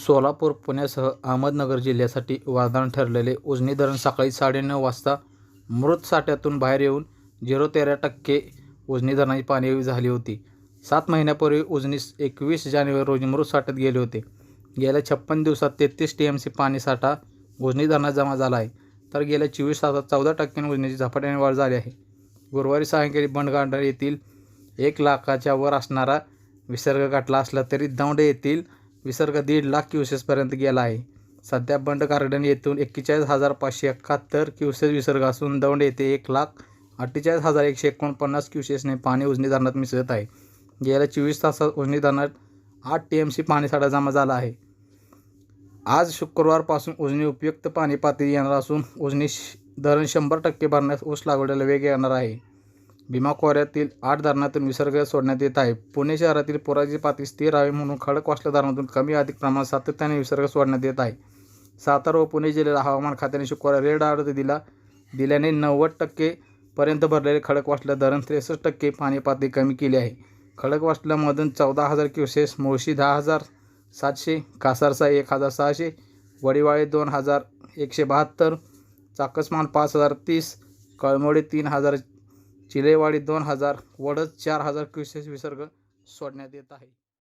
सोलापूर पुण्यासह अहमदनगर जिल्ह्यासाठी वरदान ठरलेले उजनी धरण सकाळी साडेनऊ वाजता मृत साठ्यातून बाहेर येऊन झिरो तेरा टक्के उजनी धरणाची पाणी झाली होती. सात महिन्यापूर्वी उजनीस एकवीस जानेवारी रोजी मृत साठ्यात गेले होते. गेल्या छप्पन दिवसात तेहतीस टी एम सी पाणीसाठा उजनी धरणात जमा झाला आहे. तर गेल्या चोवीस तासात चौदा टक्क्यांनी उजनीची झपाट्याने वाढ झाली आहे. गुरुवारी सायंकाळी बंडगांडा येथील एक लाखाच्या वर असणारा विसर्ग गाठला असला तरी दौंड येथील विसर्ग दीड लाख क्युसेसपर्यंत गेला आहे. सध्या बंड गार्डन येथून एक्केचाळीस हजार पाचशे एकाहत्तर क्युसेस विसर्ग असून दौंड येथे एक लाख अठ्ठेचाळीस हजार एकशे एकोणपन्नास क्युसेसने पाणी उजनी धरणात मिसळत आहे. गेल्या चोवीस तासात उजनी धरणात आठ टी एम सी पाणीसाठा जमा झाला आहे. आज शुक्रवारपासून उजनी उपयुक्त पाणी पातळी येणार असून उजनी धरण शंभर टक्के भरण्यास ऊस लागवडीला वेग येणार आहे. भीमा खोऱ्यातील आठ धरणातून विसर्ग सोडण्यात येत आहे. पुणे शहरातील पुराची पातळी स्थिर राहावी म्हणून खडकवासला धरणातून कमी अधिक प्रमाणात सातत्याने विसर्ग सोडण्यात येत आहे. सातारा व पुणे जिल्ह्याला हवामान खात्याने शुक्रवारी रेड अलर्ट दिला दिल्याने नव्वद टक्के पर्यंत भरलेले खडकवासला धरण त्रेसष्ट टक्के पाणी पातळी कमी केली आहे. खडकवासल्यामधून चौदा हजार क्युसेस मुळशी दहा हजार सातशे कासारसा एक हजार सहाशे वडिवाळे दोन हजार एकशे बहात्तर चाकसमान पाच हजार तीस कळमोडी तीन हजार चिलेवाडी दोन हजार वडद चार हजार क्युसेस विसर्ग सोडण्यात येत आहे.